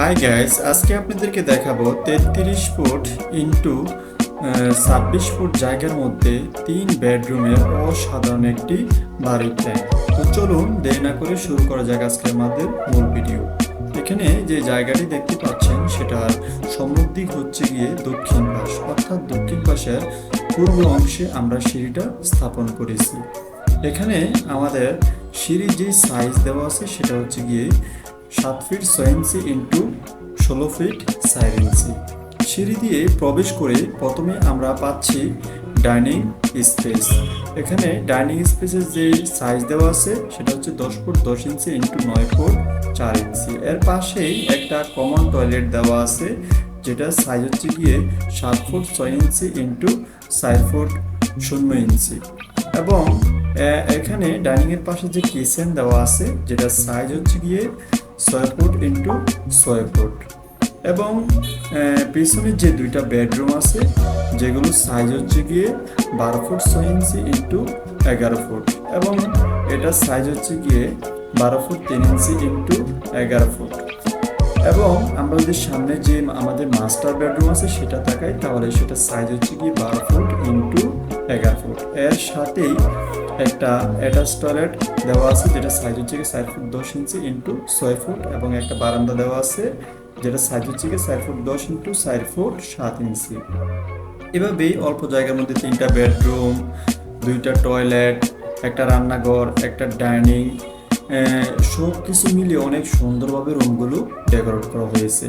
Hi guys আজকে আপনাদেরকে দেখাবো তেত্রিশ ফুট ইন্টু ছাব্বিশ ফুট জায়গার মধ্যে তিন বেডরুমের অসাধারণ একটি বাড়ির প্ল্যান তো চলুন দেরি না করে শুরু করা যাক আজকে আমাদের মূল ভিডিও এখানে যে জায়গাটি দেখতে পাচ্ছেন, সেটার সম্মুখ দিক হচ্ছে গিয়ে দক্ষিণ পাশ, অর্থাৎ দক্ষিণ পাশের পূর্ব অংশে আমরা সিঁড়িটা স্থাপন করেছি। এখানে আমাদের সিঁড়ির যে সাইজ দেওয়া আছে, সেটা হচ্ছে গিয়ে সাত ফিট ছয় ইঞ্চি ইন্টু ষোলো ফিট চার ইঞ্চি সিঁড়ি দিয়ে প্রবেশ করে প্রথমে আমরা পাচ্ছি ডাইনিং স্পেস। এখানে ডাইনিং স্পেসের যে সাইজ দেওয়া আছে, সেটা হচ্ছে দশ ফুট দশ ইঞ্চি ইন্টু নয় ফুট চার ইঞ্চি এর পাশেই একটা কমন টয়লেট দেওয়া আছে, যেটা সাইজ হচ্ছে গিয়ে সাত ফুট ছয় ইঞ্চি ইন্টু চার ফুট শূন্য ইঞ্চি এবং এখানে ডাইনিংয়ের পাশে যে কিচেন দেওয়া আছে যেটা সাইজ হচ্ছে গিয়ে ছয় ফুট ইন্টু ছয় ফুট এবং পিছনের যে দুইটা বেডরুম আছে, যেগুলো সাইজ হচ্ছে গিয়ে বারো ফুট ছয় ইঞ্চি ইন্টু এগারো ফুট। এবং এটা সাইজ হচ্ছে গিয়ে বারো ফুট তিন ইঞ্চি ইন্টু এগারো ফুট। এবং আমরা যদি সামনে যে আমাদের মাস্টার বেডরুম আছে, সেটা তাকাই তাহলে সেটা সাইজ হচ্ছে গিয়ে বারো ফুট ইন্টু এগারো ফুট। এর সাথেই একটা অ্যাটাচ টয়লেট দেওয়া আছে, যেটা সাইজ হচ্ছে কি চার ফুট দশ ইঞ্চি ইন্টু ছয় ফুট, এবং একটা বারান্দা দেওয়া আছে, যেটা সাইজ হচ্ছে কি চার ফুট দশ ইন্টু চার ফুট সাত ইঞ্চি। এভাবেই অল্প জায়গার মধ্যে তিনটা বেডরুম দুইটা টয়লেট একটা রান্নাঘর, একটা ডাইনিং সব কিছু মিলিয়ে অনেক সুন্দরভাবে রুমগুলো ডেকোরেট করা হয়েছে।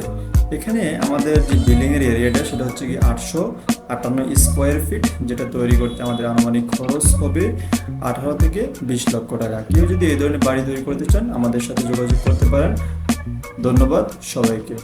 এখানে আমাদের যে বিল্ডিংয়ের এরিয়াটা সেটা হচ্ছে কি আটশো আটান্ন স্কোয়ার ফিট যেটা তৈরি করতে আমাদের আনুমানিক খরচ হবে আঠারো থেকে বিশ লক্ষ টাকা। কেউ যদি এই ধরনের বাড়ি তৈরি করতে চান, আমাদের সাথে যোগাযোগ করতে পারেন। ধন্যবাদ সবাইকে।